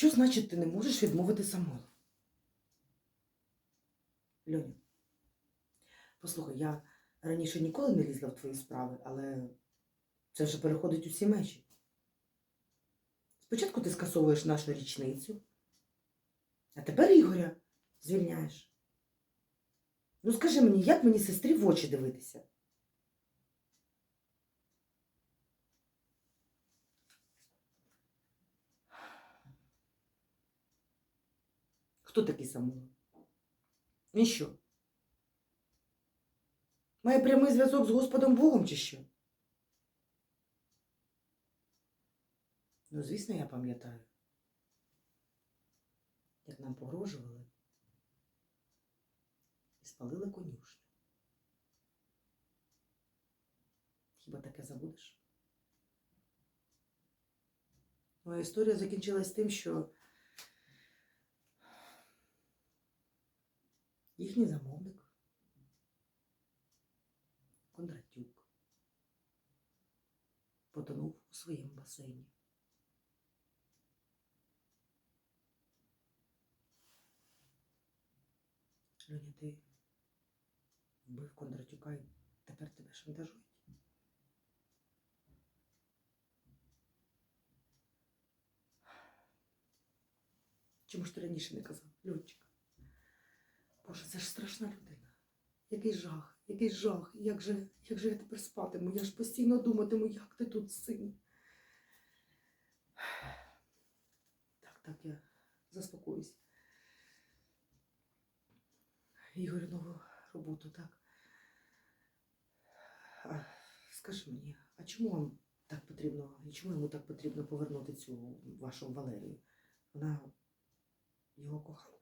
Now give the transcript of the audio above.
Що значить ти не можеш відмовити Самолу? Льоня, послухай, я раніше ніколи не лізла в твої справи, але це вже переходить усі межі. Спочатку ти скасовуєш нашу річницю, а тепер Ігоря звільняєш. Ну скажи мені, як мені сестрі в очі дивитися? Хто такий Самула? Він що? Має прямий зв'язок з Господом Богом чи що? Ну, звісно, я пам'ятаю, як нам погрожували і спалили конюшню. Хіба таке забудеш? Моя історія закінчилась тим, що їхній замовник Кондратюк потонув у своєму басейні. Льоня, ти вбив Кондратюка і тепер тебе шантажують. Чому ж ти раніше не казав, Льончик? Це ж страшна людина. Який жах, який жах. Як же, як же я тепер спатиму? Я ж постійно думатиму, як ти тут син. Так, так, я заспокоюсь. Ігорю, нову роботу, так? А, скажи мені, а чому вам так потрібно, і чому йому так потрібно повернути цю вашу Валерію? Вона його коханка.